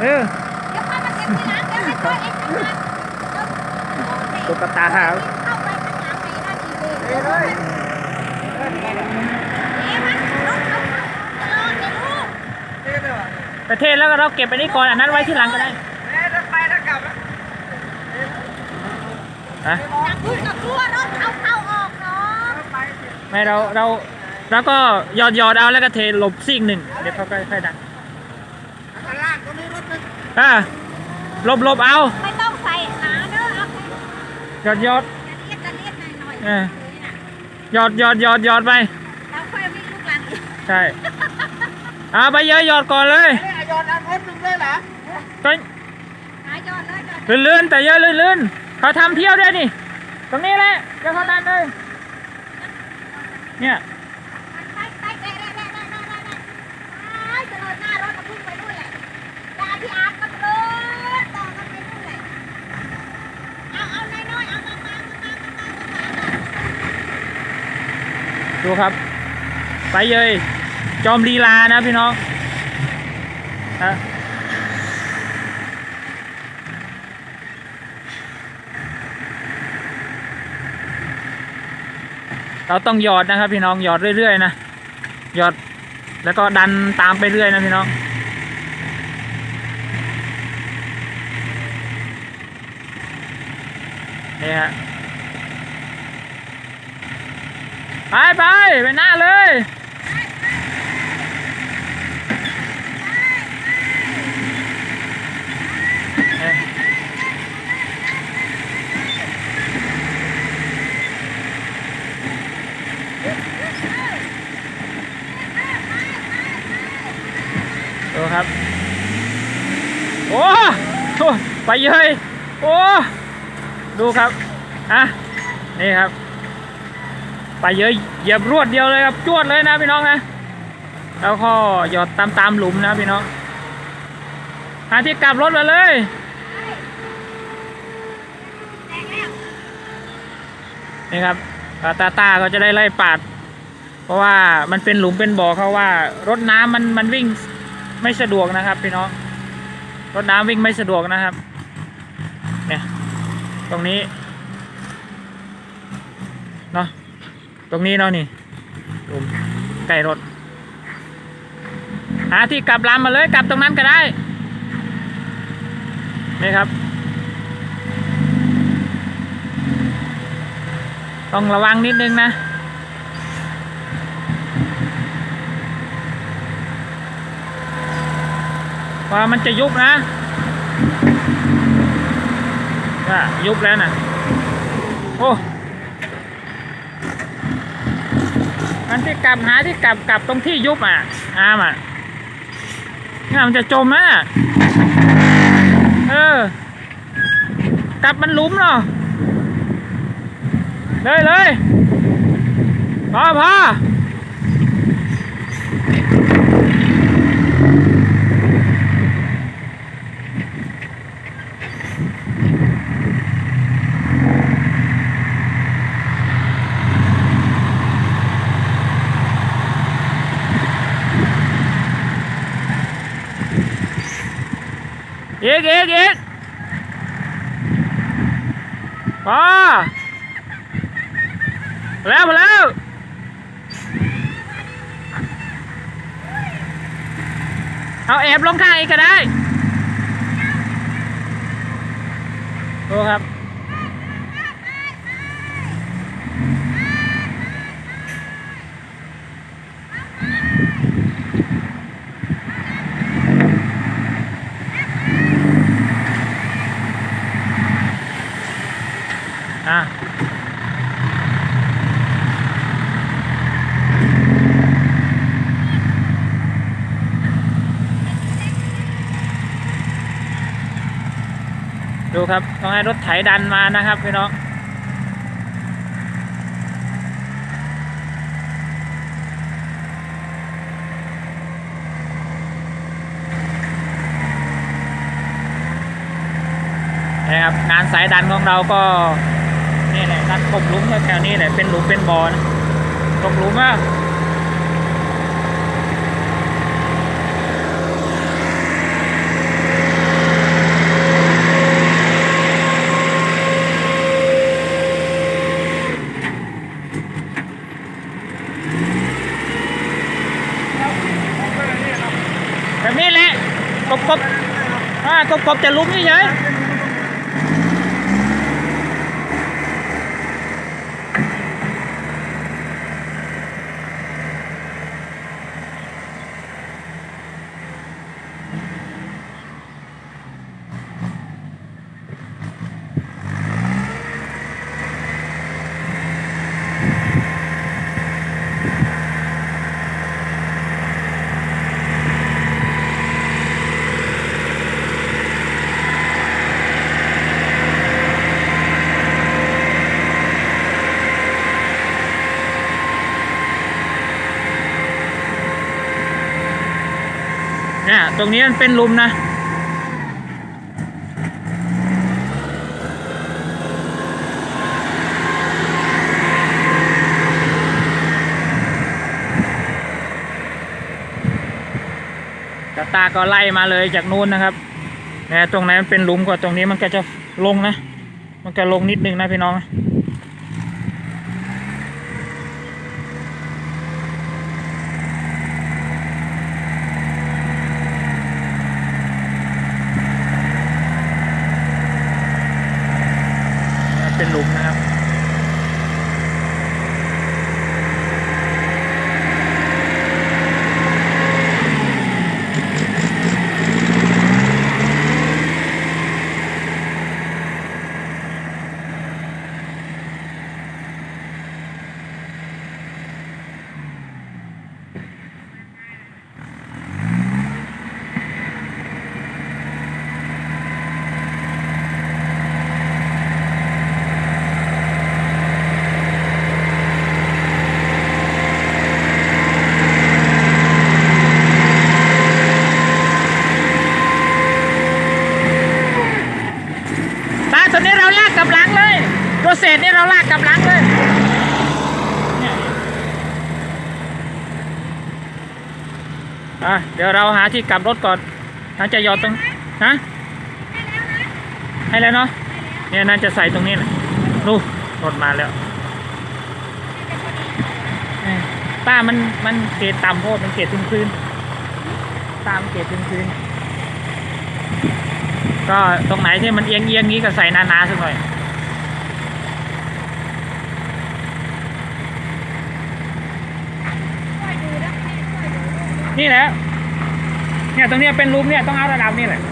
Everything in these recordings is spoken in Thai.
เออเดี๋ยวค่อยมาเก็บทีหลังเดี๋ยวให้ตัวเองทำงานเดี๋ยวตุ๊กตาครับเข้าไปข้างหลังไหนนั่นอีกเลยเดี๋ยวมันรถเขารอเดี๋ยวลูกประเทศแล้วก็เราเก็บไปนี่ก่อนอันนั้นไว้ที่หลังก็ได้ฮะจับพูดกับกลัวรถเขาเข้าออกเนาะไม่เราเราเราก็หยอดหยอดเอาแล้วก็เทหลบซีกหนึ่งเดี๋ยวเขาค่อยค่อยดัน อ่าหลบหลบเอาไม่ต้องใส่หาเด้อเอาแค่หยอดหยอดจะเลียดจะเลียดหน่อยหน่อยเออหยอดหยอดหยอดหยอดไปเราค่อยวิ่งลูกหลังอีกใช่เอาไปเยอะหยอดก่อนเลยยอดอันรถหนึ่งเลยเหรอก็หายอดเลยจอดลื่นๆแต่เยอะลื่นๆเขาทำเที่ยวด้วยนี่ ตรงนี้แหละเดี๋ยวเขาดันเลย เนี่ย ไปไปไปได้ได้ได้ได้ได้ได้ไปจะเลยหน้ารถมาพุ่งไปนู่นแหละด่าพี่อาร์ตก็เลย ดูครับ ไปเยยจอมลีลานะพี่น้องฮะเราต้องหยอดนะครับพี่น้องหยอดเรื่อยๆนะหยอดแล้วก็ดันตามไปเรื่อยนะพี่น้องนี่ฮะ ไปไปไปหน้าเลยดูครับ โอ้โหไปเยยโอ้ ดูครับ อะ นี่ครับ ไปเยอะเหยียบรวดเดียวเลยครับจวดเลยนะพี่น้องนะแล้วก็หยอดตามตามหลุมนะพี่น้องหาที่กลับรถมาเลยนี่ครับตาตาเขาจะได้ไล่ปาด เพราะว่ามันเป็นหลุมเป็นบ่อเขาว่า รถน้ำมันมันวิ่งไม่สะดวกนะครับพี่น้องรถน้ำวิ่งไม่สะดวกนะครับเนี่ยตรงนี้เนาะ ตรงนี้เนาะนี่หลุมใกล้รถหาที่กลับลำมาเลยกลับตรงนั้นก็ได้ นี่ครับ ต้องระวังนิดนึงนะว่ามันจะยุบนะว่ายุบแล้วนะโอ้ มันที่กลับหาที่กลับกลับตรงที่ยุบอะอามอะนี่มันจะจมนะเออกลับมันลุมเนาะเลยเลยพอพอ อีกอีกอีกพอพอแล้วพอแล้วเอาแอบลงข้างอีกก็ได้ดูครับ ดูครับต้องให้รถไถดันมานะครับพี่น้องนะครับงานสายดันของเราก็นี่แหละดันกบลุมแถวนี้แหละเป็นหลุมเป็นบ่อนะตกหลุมอะ กบกบอ่า กบกบจะลุมนี่เฉย เนี่ยตรงนี้มันเป็นลุมนะตาตาก็ไล่มาเลยจากนู้นนะครับแต่ตรงไหนมันเป็นลุมกว่าตรงนี้มันก็จะลงนะ มันก็ลงนิดนึงนะพี่น้องนะมันเป็นหลุมนะครับ ตาตัวนี้เราลากกลับหลังเลย ตัวเศษนี่เราลากกลับหลังเลยเนี่ย อะเดี๋ยวเราหาที่กลับรถก่อนน่าจะหยอดตรงฮะให้แล้วเนาะเนี่ยน่าจะใส่ตรงนี้แหละนู่นรถมาแล้วป้ามันมันเกรดต่ำโพดมันเกรดถึงพื้นตามเกรดถึงพื้นก็ตรงไหนที่มันเอียงเอียงนี้ก็ใส่หนาๆสักหน่อยดูนะช่วยดู นี่แหละเนี่ยตรงนี้เป็นรูมเนี่ยต้องเอาระดับนี่แหละ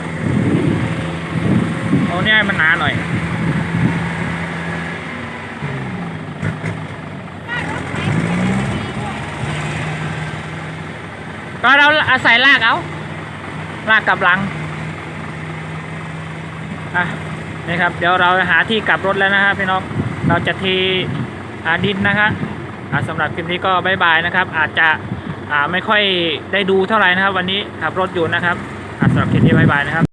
เอาเนี่ยมันหนาหน่อยก็เราอาศัยลากเอาลากกลับหลังอะนี่ครับ เดี๋ยวเราหาที่กลับรถแล้วนะฮะพี่น้องเราจะทีอาดินนะครับอะสำหรับคลิปนี้ก็บายบายนะครับ อาจจะ ไม่ค่อยได้ดูเท่าไหร่นะครับ วันนี้ขับรถอยู่นะครับอะสำหรับคลิปนี้บายบายนะครับ